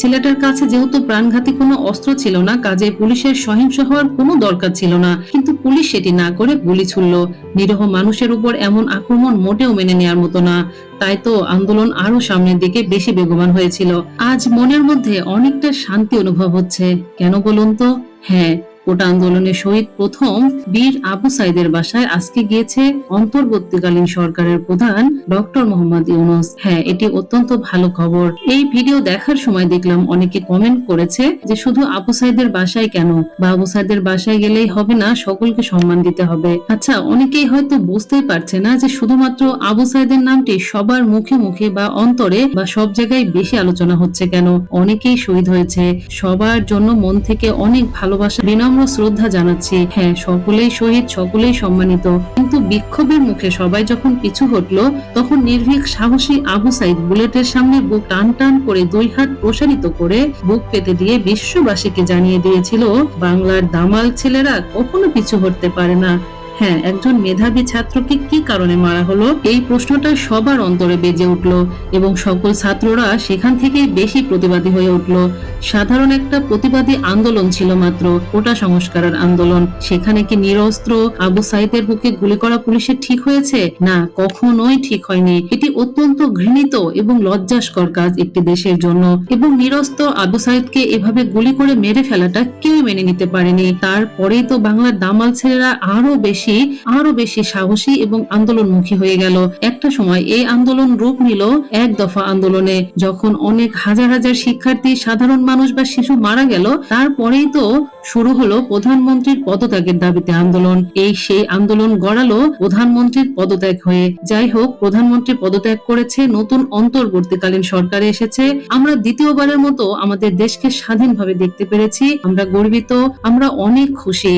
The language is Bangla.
ছেলেটার কাছে যেহেতু প্রাণঘাতী কোনো অস্ত্র ছিল না, কাজে পুলিশের সহিংস হওয়ার কোনো দরকার ছিল না। কিন্তু পুলিশ সেটি না করে গুলি ছুড়ল। নিরহ মানুষের উপর এমন আক্রমণ মোটেও মেনে নেওয়ার মতো না। তাই তো আন্দোলন আরও সামনের দিকে বেশি বেগবান হয়েছিল। আজ মনের মধ্যে অনেকটা শান্তি অনুভব হচ্ছে। কেন বলুন তো? হ্যাঁ কোটা আন্দোলনের শহীদ প্রথম বীর আবু সাইদের বাসায় আজকে গিয়েছে অন্তর্বর্তীকালীন সরকারের প্রধান ডক্টর মোহাম্মদ ইউনুস। হ্যাঁ এটি অত্যন্ত ভালো খবর। এই ভিডিও দেখার সময় দেখলাম অনেকে কমেন্ট করেছে যে শুধু আবু সাইদের বাসায় কেন? বা আবু সাইদের বাসায় গেলেই হবে না, সকলকে সম্মান দিতে হবে। আচ্ছা অনেকেই হয়তো বুঝতেই পারছে না যে শুধুমাত্র আবু সাইদের নামটি সবার মুখে মুখে বা অন্তরে বা সব জায়গায় বেশি আলোচনা হচ্ছে কেন? অনেকেই শহীদ হয়েছে। সবার জন্য মন থেকে অনেক ভালোবাসা বিনম্র শ্রদ্ধা জানাচ্ছি। হ্যাঁ সকলেই শহীদ, সকলেই সম্মানিত। কিন্তু বিক্ষোভের মুখে সবাই যখন পিছু হটলো, তখন নির্ভীক, সাহসী আবু সাইদ বুলেটের সামনে বুক টান টান করে দুই হাত প্রসারিত করে বুক পেতে দিয়ে বিশ্ববাসীকে জানিয়ে দিয়েছিল, বাংলার দামাল ছেলেরা কখনো পিছু হটতে পারে না। হ্যাঁ একজন মেধাবী ছাত্রকে কি কারণে মারা হলো? এই প্রশ্নটা সবার অন্তরে বেজে উঠল এবং সকল ছাত্ররা সেখান থেকে বেশি প্রতিবাদী হয়ে উঠল। সাধারণ একটা প্রতিবাদী আন্দোলন ছিল মাত্র, কোটা সংস্কারের আন্দোলন। সেখানে কি নিরস্ত্র আবু সাইদের বুকে গুলি করা পুলিশের ঠিক হয়েছে? না, কখনোই ঠিক হয়নি। এটি অত্যন্ত ঘৃণিত এবং লজ্জাস্কর কাজ একটি দেশের জন্য। এবং নিরস্ত্র আবু সাইদকে এভাবে গুলি করে মেরে ফেলাটা কেউ মেনে নিতে পারেনি। তারপরেই তো বাংলার দামাল ছেলেরা আরও বেশি আরও বেশি সাহসী এবং আন্দোলনমুখী হয়ে গেল। একটা সময় এই আন্দোলন রূপ নিল এক দফা আন্দোলনে, যখন অনেক হাজার হাজার শিক্ষার্থী সাধারণ মানুষ বা শিশু মারা গেল, তারপরেই তো শুরু হলো প্রধানমন্ত্রীর পদত্যাগের দাবিতে আন্দোলন। এই সেই আন্দোলন গড়ালো প্রধানমন্ত্রীর পদত্যাগ হয়ে। যাই হোক, প্রধানমন্ত্রী পদত্যাগ করেছে, নতুন অন্তর্বর্তীকালীন সরকারে এসেছে। আমরা দ্বিতীয়বারের মতো আমাদের দেশকে স্বাধীনভাবে দেখতে পেরেছি। আমরা গর্বিত, আমরা অনেক খুশি।